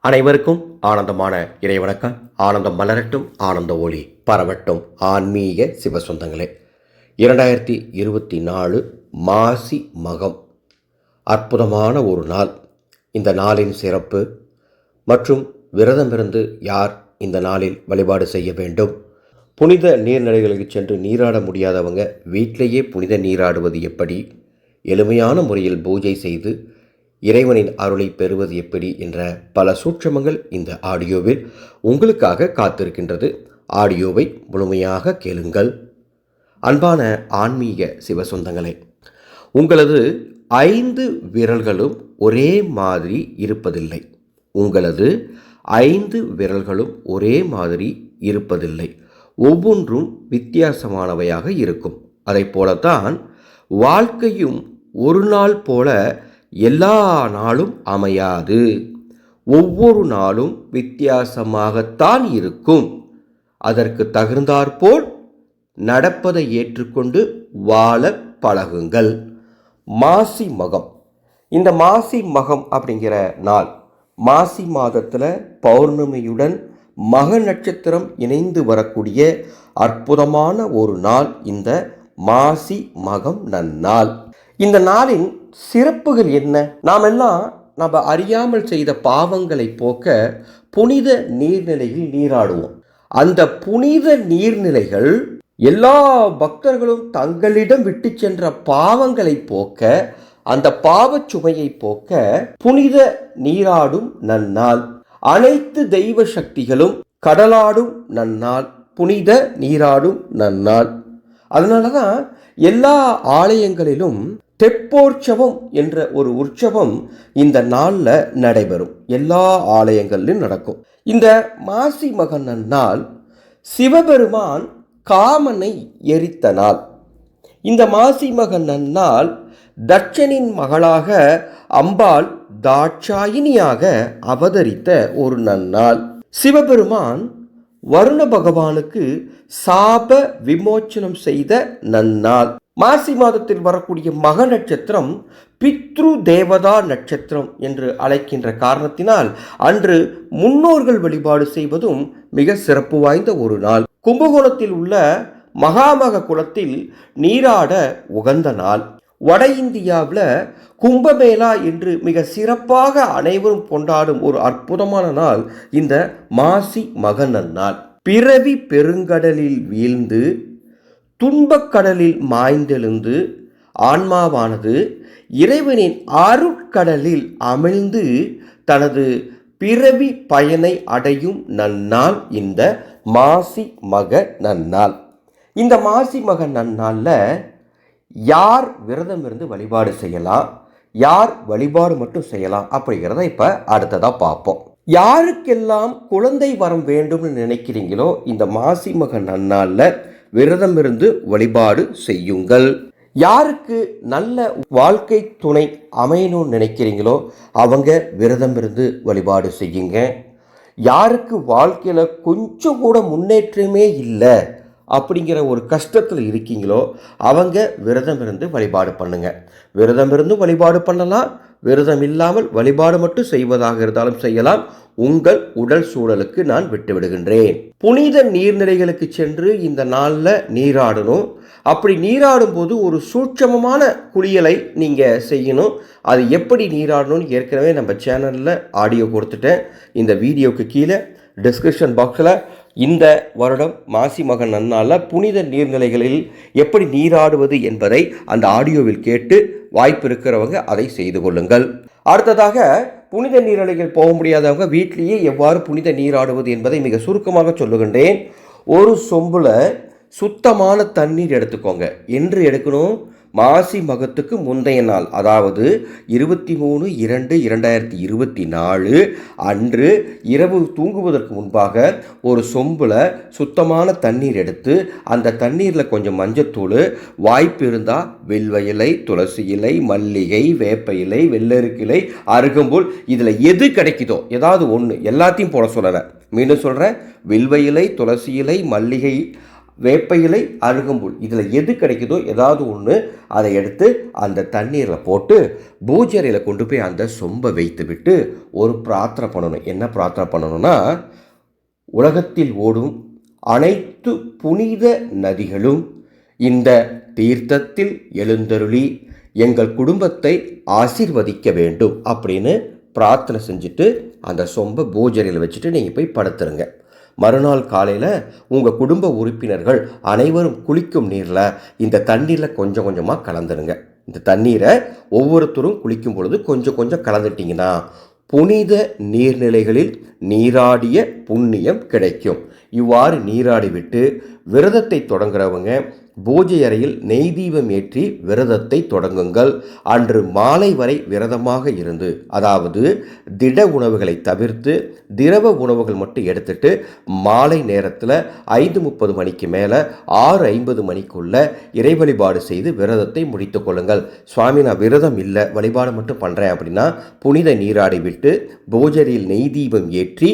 அனைவருக்கும் ஆனந்தமான இறைவணக்கம். ஆனந்தம் மலரட்டும் ஆனந்த ஒளி பரவட்டும். ஆன்மீக சிவசொந்தங்களே இரண்டாயிரத்தி இருபத்தி நாலு மாசி மகம். அற்புதமான ஒரு நாள். இந்த நாளின் சிறப்பு மற்றும் விரதமிருந்து யார் இந்த நாளில் வழிபாடு செய்ய வேண்டும்? புனித நீர்நிலைகளுக்கு சென்று நீராட முடியாதவங்க வீட்டிலேயே புனித நீராடுவது எப்படி? எளிமையான முறையில் பூஜை செய்து இறைவனின் அருளை பெறுவது எப்படி என்ற பல சூட்சமங்கள் இந்த ஆடியோவில் உங்களுக்காக காத்திருக்கின்றது. ஆடியோவை முழுமையாக கேளுங்கள். அன்பான ஆன்மீக சிவசொந்தங்களே உங்களது ஐந்து விரல்களும் ஒரே மாதிரி இருப்பதில்லை. உங்களது ஐந்து விரல்களும் ஒரே மாதிரி இருப்பதில்லை. ஒவ்வொன்றும் வித்தியாசமானவையாக இருக்கும். அதை போலத்தான் வாழ்க்கையும் ஒரு நாள் போல எல்லா நாளும் அமையாது. ஒவ்வொரு நாளும் வித்தியாசமாகத்தான் இருக்கும். அதற்கு தகுந்தாற்போல் நடப்பதை ஏற்றுக்கொண்டு வாழ பழகுங்கள். மாசி மகம். இந்த மாசி மகம் அப்படிங்கிற நாள் மாசி மாதத்தில் பௌர்ணமியுடன் மக நட்சத்திரம் இணைந்து வரக்கூடிய அற்புதமான ஒரு நாள் இந்த மாசி மகம் நன்னாள். இந்த நாளின் சிறப்புகள் என்ன? நாம் எல்லாம் நம்ம அறியாமல் செய்த பாவங்களை போக்க புனித நீர்நிலையில் நீராடுவோம். அந்த புனித நீர்நிலைகள் எல்லா பக்தர்களும் தங்களிடம் விட்டு சென்ற பாவங்களை போக்க அந்த பாவச் சுமையை போக்க புனித நீராடும் நன்னால் அனைத்து தெய்வ சக்திகளும் கடலாடும் நன்னால் புனித நீராடும் நன்னால். அதனால தான் எல்லா ஆலயங்களிலும் தெப்போற்சவம் என்ற ஒரு உற்சவம் இந்த நாளில் நடைபெறும். எல்லா ஆலயங்கள்லையும் நடக்கும். இந்த மாசி மகன் நாள் சிவபெருமான் காமனை எரித்த நாள். இந்த மாசி மகன் நாள் தட்சனின் மகளாக அம்பாள் தாட்சாயினியாக அவதரித்த ஒரு நன்னாள். சிவபெருமான் வருண பகவானுக்கு சாப விமோச்சனம் செய்த நன்னாள். மாசி மாதத்தில் வரக்கூடிய மக நட்சத்திரம் பித்ரு தேவதா நட்சத்திரம் என்று அழைக்கின்ற காரணத்தினால் அன்று முன்னோர்கள் வழிபாடு செய்வதும் மிக சிறப்பு வாய்ந்த ஒரு நாள். கும்பகோணத்தில் உள்ள மகாமக குளத்தில் நீராட உகந்த நாள். வட இந்தியாவில் கும்பமேளா என்று மிக சிறப்பாக அனைவரும் கொண்டாடும் ஒரு அற்புதமான நாள் இந்த மாசி மகனன் நாள் பிறவி பெருங்கடலில் வீழ்ந்து துன்பக்கடலில் மாய்ந்தெழுந்து ஆன்மாவானது இறைவனின் அருட்கடலில் அமிழ்ந்து தனது பிறவி பயனை அடையும் நன்னாள் இந்த மாசி மக நன்னாள். இந்த மாசி மக நன்னாளில் யார் விரதம் இருந்து வழிபாடு செய்யலாம்? யார் வழிபாடு மட்டும் செய்யலாம்? அப்படிங்கிறத இப்போ அடுத்ததாக பார்ப்போம். யாருக்கெல்லாம் குழந்தை வரம் வேண்டும்னு நினைக்கிறீங்களோ இந்த மாசி மக நன்னாளில் விரதம் இருந்து வழிபாடு செய்யுங்கள். யாருக்கு நல்ல வாழ்க்கை துணை அமையணும்னு நினைக்கிறீங்களோ அவங்க விரதம் இருந்து வழிபாடு செய்யுங்க. யாருக்கு வாழ்க்கையில் கொஞ்சம் கூட முன்னேற்றமே இல்லை அப்படிங்கிற ஒரு கஷ்டத்தில் இருக்கீங்களோ அவங்க விரதம் இருந்து வழிபாடு பண்ணுங்க. விரதம் இருந்து வழிபாடு பண்ணலாம். விரதம் இல்லாமல் வழிபாடு மட்டும் செய்வதாக இருந்தாலும் செய்யலாம். உங்கள் உடல் சூழலுக்கு நான் விட்டு விடுகின்றேன். புனித நீர்நிலைகளுக்கு சென்று இந்த நாளில் நீராடணும். அப்படி நீராடும் போது ஒரு சூட்சமமான குளியலை நீங்கள் செய்யணும். அது எப்படி நீராடணும்னு ஏற்கனவே நம்ம சேனலில் ஆடியோ கொடுத்துட்டேன். இந்த வீடியோக்கு கீழே டிஸ்கிரிப்ஷன் பாக்ஸில் இந்த வருடம் மாசி மகன் நன்னால புனித நீர்நிலைகளில் எப்படி நீராடுவது என்பதை அந்த ஆடியோவில் கேட்டு வாய்ப்பு இருக்கிறவங்க அதை செய்து கொள்ளுங்கள். அடுத்ததாக புனித நீர்நிலைகள் போக முடியாதவங்க வீட்டிலேயே எவ்வாறு புனித நீராடுவது என்பதை மிக சுருக்கமாக சொல்லுகின்றேன். ஒரு சொம்பில் சுத்தமான தண்ணீர் எடுத்துக்கோங்க. என்று எடுக்கணும் மாசி மகத்துக்கு முந்தைய நாள் அதாவது இருபத்தி மூணு இரண்டு இரண்டாயிரத்தி இருபத்தி நாலு அன்று இரவு தூங்குவதற்கு முன்பாக ஒரு சொம்பில் சுத்தமான தண்ணீர் எடுத்து அந்த தண்ணீரில் கொஞ்சம் மஞ்சத்தூள் வாய்ப்பு இருந்தால் வில்வ இலை துளசி இலை மல்லிகை வேப்ப இலை வெள்ளருக்கு இலை அருகம்புல் இதில் எது கிடைக்குதோ ஏதாவது ஒன்று எல்லாத்தையும் போட சொல்லலை. மீண்டும் சொல்கிறேன் வில்வ இலை துளசி இலை மல்லிகை வேப்ப இலை அருகம்புல். இதில் எது கிடைக்குதோ ஏதாவது ஒன்று அதை எடுத்து அந்த தண்ணீரில் போட்டு பூஜரையில் கொண்டு போய் அந்த சொம்பை வைத்து விட்டு ஒரு பிரார்த்தனை பண்ணணும். என்ன பிரார்த்தனை பண்ணணும்னா உலகத்தில் ஓடும் அனைத்து புனித நதிகளும் இந்த தீர்த்தத்தில் எழுந்தருளி எங்கள் குடும்பத்தை ஆசீர்வதிக்க வேண்டும் அப்படின்னு பிரார்த்தனை செஞ்சுட்டு அந்த சொம்பை பூஜரையில் வச்சுட்டு நீங்கள் போய் படுத்துருங்க. மறுநாள் காலையில் உங்கள் குடும்ப உறுப்பினர்கள் அனைவரும் குளிக்கும் நீரில் இந்த தண்ணீரில் கொஞ்சம் கொஞ்சமாக கலந்துருங்க. இந்த தண்ணீரை ஒவ்வொருத்தரும் குளிக்கும் பொழுது கொஞ்சம் கொஞ்சம் கலந்துட்டிங்கன்னா புனித நீர்நிலைகளில் நீராடிய புண்ணியம் கிடைக்கும். இவ்வாறு நீராடிவிட்டு விரதத்தை தொடங்குறவங்க பூஜை அறையில் நெய் தீபம் ஏற்றி விரதத்தை தொடங்குங்கள். அன்று மாலை வரை விரதமாக இருந்து அதாவது திட உணவுகளை தவிர்த்து திரவ உணவுகள் மட்டும் எடுத்துட்டு மாலை நேரத்தில் ஐந்து முப்பது மணிக்கு மேலே ஆறு ஐம்பது மணிக்குள்ள இறை வழிபாடு செய்து விரதத்தை முடித்து கொள்ளுங்கள். சுவாமி நான் விரதம் இல்லை வழிபாடு மட்டும் பண்ணுறேன் அப்படின்னா புனித நீராடி விட்டு பூஜரியில் நெய் தீபம் ஏற்றி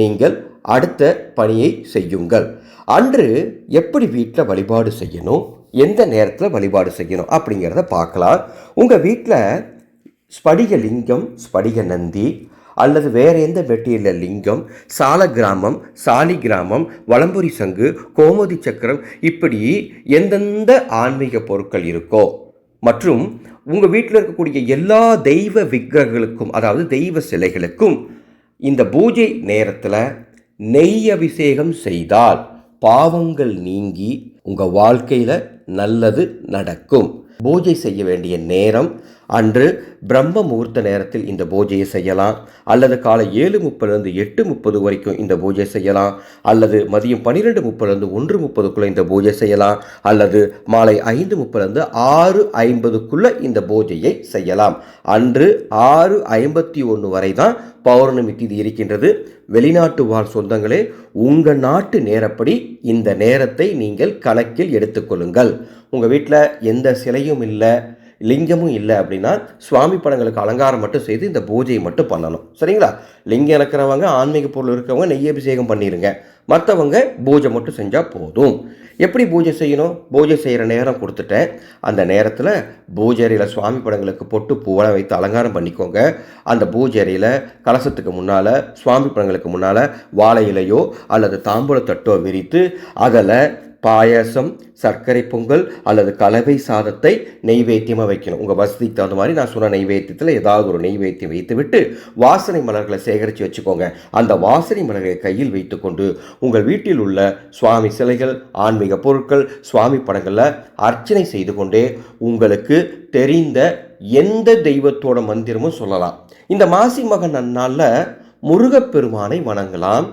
நீங்கள் அடுத்த பணியை செய்யுங்கள். அன்று எப்படி வீட்டில் வழிபாடு செய்யணும்? எந்த நேரத்தில் வழிபாடு செய்யணும்? அப்படிங்கிறத பார்க்கலாம். உங்கள் வீட்டில் ஸ்படிக லிங்கம் ஸ்படிக நந்தி அல்லது வேறு எந்த வெட்டியில் லிங்கம் சால கிராமம் சாலி கிராமம் வலம்புரி சங்கு கோமதி சக்கரம் இப்படி எந்தெந்த ஆன்மீக பொருட்கள் இருக்கோ மற்றும் உங்கள் வீட்டில் இருக்கக்கூடிய எல்லா தெய்வ விக்கிரகங்களுக்கும் அதாவது தெய்வ சிலைகளுக்கும் இந்த பூஜை நேரத்தில் நெய் அபிஷேகம் செய்தால் பாவங்கள் நீங்கி உங்கள் வாழ்க்கையில் நல்லது நடக்கும். பூஜை செய்ய வேண்டிய நேரம் அன்று பிரம்ம முகூர்த்த நேரத்தில் இந்த பூஜையை செய்யலாம். அல்லது காலை ஏழு முப்பதுலேருந்து எட்டு முப்பது வரைக்கும் இந்த பூஜை செய்யலாம். அல்லது மதியம் பன்னிரெண்டு முப்பதுலேருந்து ஒன்று முப்பதுக்குள்ளே இந்த பூஜை செய்யலாம். அல்லது மாலை ஐந்து முப்பதுலேருந்து ஆறு ஐம்பதுக்குள்ளே இந்த பூஜையை செய்யலாம். அன்று ஆறு ஐம்பத்தி ஒன்று வரை தான் பௌர்ணமி திதி இருக்கின்றது. வெளிநாட்டு வாழ் சொந்தங்களே உங்கள் நாட்டு நேரப்படி இந்த நேரத்தை நீங்கள் கணக்கில் எடுத்துக்கொள்ளுங்கள். உங்கள் வீட்டில் எந்த சிலையும் இல்லை. லிங்கமும் இல்லை அப்படின்னா சுவாமி படங்களுக்கு அலங்காரம் மட்டும் செய்து இந்த பூஜையை மட்டும் பண்ணணும். சரிங்களா? லிங்கம் இருக்கிறவங்க ஆன்மீக பொருள் இருக்கிறவங்க நெய் அபிஷேகம் பண்ணிடுங்க மற்றவங்க பூஜை மட்டும் செஞ்சால் போதும். எப்படி பூஜை செய்யணும்? பூஜை செய்கிற நேரம் கொடுத்துட்டேன். அந்த நேரத்தில் பூஜை சுவாமி படங்களுக்கு பொட்டு பூவெல்லாம் வைத்து அலங்காரம் பண்ணிக்கோங்க. அந்த பூஜை கலசத்துக்கு முன்னால் சுவாமி படங்களுக்கு முன்னால் வாழை இலையோ அல்லது தாம்பூல தட்டோ விரித்து அதில் பாயாசம் சர்க்கரை பொங்கல் அல்லது கலவை சாதத்தை நெய்வேத்தியமாக வைக்கணும். உங்கள் வசதிக்கு தகுந்த மாதிரி நான் சொன்ன நெய்வேத்தியத்தில் ஏதாவது ஒரு நெய்வேத்தியம் வைத்து விட்டு வாசனை மலர்களை சேகரித்து வச்சுக்கோங்க. அந்த வாசனை மலர்களை கையில் வைத்துக்கொண்டு உங்கள் வீட்டில் உள்ள சுவாமி சிலைகள் ஆன்மீக பொருட்கள் சுவாமி படங்களில் அர்ச்சனை செய்து கொண்டே உங்களுக்கு தெரிந்த எந்த தெய்வத்தோட மந்திரமும் சொல்லலாம். இந்த மாசி மகன் நன்னாளில் முருகப்பெருமானை வணங்கலாம்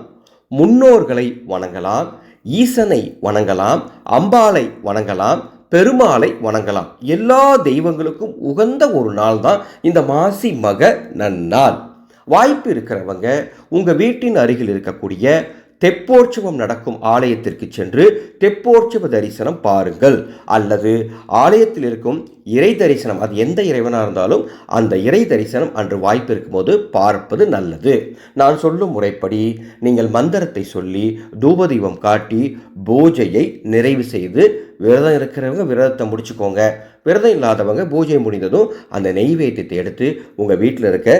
முன்னோர்களை வணங்கலாம் ஈசனை வணங்கலாம் அம்பாளை வணங்கலாம் பெருமாளை வணங்கலாம். எல்லா தெய்வங்களுக்கும் உகந்த ஒரு நாள் தான் இந்த மாசி மக நன்னாள் வாய்ப்பு இருக்கிறவங்க உங்கள் வீட்டின் அருகில் இருக்கக்கூடிய தெப்போற்சவம் நடக்கும் ஆலயத்திற்கு சென்று தெப்போற்சவ தரிசனம் பாருங்கள். அல்லது ஆலயத்தில் இருக்கும் இறை தரிசனம் அது எந்த இறைவனாக இருந்தாலும் அந்த இறை தரிசனம் அன்று வாய்ப்பு இருக்கும்போது பார்ப்பது நல்லது. நான் சொல்லும் முறைப்படி நீங்கள் மந்திரத்தை சொல்லி தூபதீபம் காட்டி பூஜையை நிறைவு செய்து விரதம் இருக்கிறவங்க விரதத்தை முடிச்சுக்கோங்க. விரதம் இல்லாதவங்க பூஜை முடிந்ததும் அந்த நெய்வேத்தியத்தை எடுத்து உங்கள் வீட்டில் இருக்க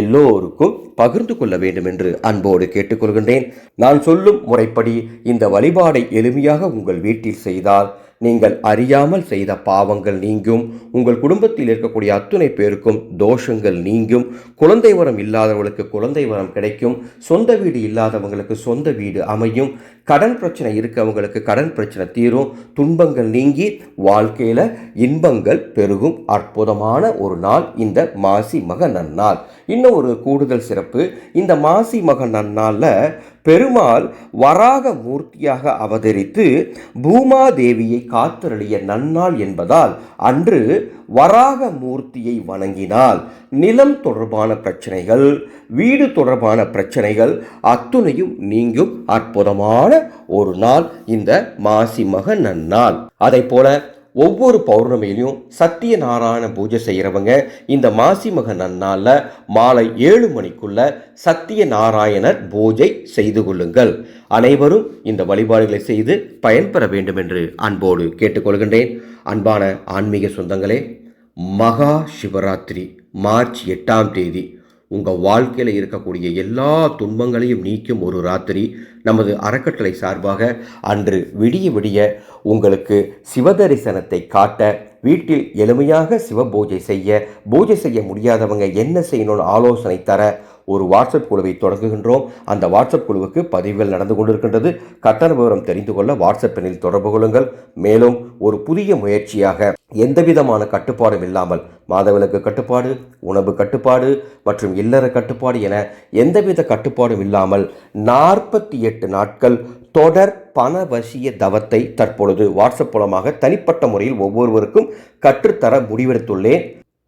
எல்லோருக்கும் பகிர்ந்து கொள்ள வேண்டும் என்று அன்போடு கேட்டுக்கொள்கின்றேன். நான் சொல்லும் முறைப்படி இந்த வழிபாடை எளிமையாக உங்கள் வீட்டில் செய்தால் நீங்கள் அறியாமல் செய்த பாவங்கள் நீங்கும். உங்கள் குடும்பத்தில் இருக்கக்கூடிய அத்துணை பேருக்கும் தோஷங்கள் நீங்கும். குழந்தை வரம் இல்லாதவர்களுக்கு குழந்தை வரம் கிடைக்கும். சொந்த வீடு இல்லாதவங்களுக்கு சொந்த வீடு அமையும். கடன் பிரச்சனை இருக்கவங்களுக்கு கடன் பிரச்சனை தீரும். துன்பங்கள் நீங்கி வாழ்க்கையில் இன்பங்கள் பெருகும். அற்புதமான ஒரு நாள் இந்த மாசி மக நன்னாள். இன்னும் ஒரு கூடுதல் சிறப்பு இந்த மாசி மக நன்னாளில் பெருமாள் வராக மூர்த்தியாக அவதரித்து பூமாதேவியை காத்தருளிய நன்னாள் என்பதால் அன்று வராக மூர்த்தியை வணங்கினால் நிலம் தொடர்பான பிரச்சனைகள் வீடு தொடர்பான பிரச்சனைகள் அத்துணையும் நீங்கும் அற்புதமான ஒரு நாள் இந்த மாசி மக நன்னாள். அதை போல ஒவ்வொரு பௌர்ணமியிலையும் சத்தியநாராயண பூஜை செய்கிறவங்க இந்த மாசி மக நன்னாளில் மாலை ஏழு மணிக்குள்ள சத்தியநாராயணர் பூஜை செய்து கொள்ளுங்கள். அனைவரும் இந்த வழிபாடுகளை செய்து பயன்பெற வேண்டும் என்று அன்போடு கேட்டுக்கொள்கின்றேன். அன்பான ஆன்மீக சொந்தங்களே மகா சிவராத்திரி மார்ச் எட்டாம் தேதி உங்கள் வாழ்க்கையில் இருக்கக்கூடிய எல்லா துன்பங்களையும் நீக்கும் ஒரு ராத்திரி நமது அறக்கட்டளை சார்பாக அன்று விடிய விடிய உங்களுக்கு சிவதரிசனத்தை காட்ட வீட்டில் எளிமையாக சிவ பூஜை செய்ய பூஜை செய்ய முடியாதவங்க என்ன செய்யணும்னு ஆலோசனை தர ஒரு வாட்ஸ்அப் குழுவை தொடங்குகின்றோம். அந்த வாட்ஸ்அப் குழுவுக்கு பதிவுகள் நடந்து கொண்டிருக்கின்றது. கட்டண விவரம் தெரிந்து கொள்ள வாட்ஸ்அப் எண்ணில் தொடர்பு கொள்ளுங்கள். மேலும் ஒரு புதிய முயற்சியாக எந்தவிதமான கட்டுப்பாடும் இல்லாமல் மாதவிலக்கு கட்டுப்பாடு உணவு கட்டுப்பாடு மற்றும் இல்லற கட்டுப்பாடு என எந்தவித கட்டுப்பாடும் இல்லாமல் நாற்பத்தி எட்டு நாட்கள் தொடர் பணவசிய தவத்தை தற்பொழுது வாட்ஸ்அப் மூலமாக தனிப்பட்ட முறையில் ஒவ்வொருவருக்கும் கற்றுத்தர முடிவெடுத்துள்ளேன்.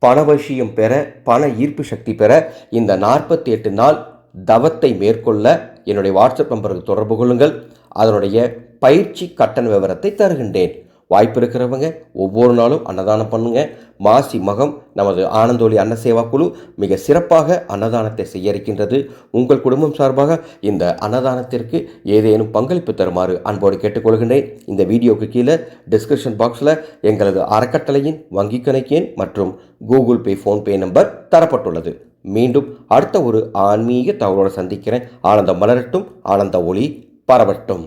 பணவசியம் பெற பண ஈர்ப்பு சக்தி பெற இந்த நாற்பத்தி எட்டு நாள் தவத்தை மேற்கொள்ள என்னுடைய வாட்ஸ்அப் நம்பருக்கு தொடர்பு கொள்ளுங்கள். அதனுடைய பயிற்சி கட்டண விவரத்தை தருகின்றேன். வாய்ப்பு இருக்கிறவங்க ஒவ்வொரு நாளும் அன்னதானம் பண்ணுங்க. மாசி மகம் நமது ஆனந்தோலி அன்ன சேவா குழு மிக சிறப்பாக அன்னதானத்தை செய்ய இருக்கின்றது உங்கள் குடும்பம் சார்பாக இந்த அன்னதானத்திற்கு ஏதேனும் பங்களிப்பு தருமாறு அன்போடு கேட்டுக்கொள்கின்றேன். இந்த வீடியோக்கு கீழே டிஸ்கிரிப்ஷன் பாக்ஸில் எங்களது அறக்கட்டளையின் வங்கி கணக்கின் மற்றும் கூகுள் பே ஃபோன்பே நம்பர் தரப்பட்டுள்ளது. மீண்டும் அடுத்த ஒரு ஆன்மீக தகவலோடு சந்திக்கிறேன். ஆனந்தம் மலரட்டும் ஆனந்த ஒளி பரவட்டும்.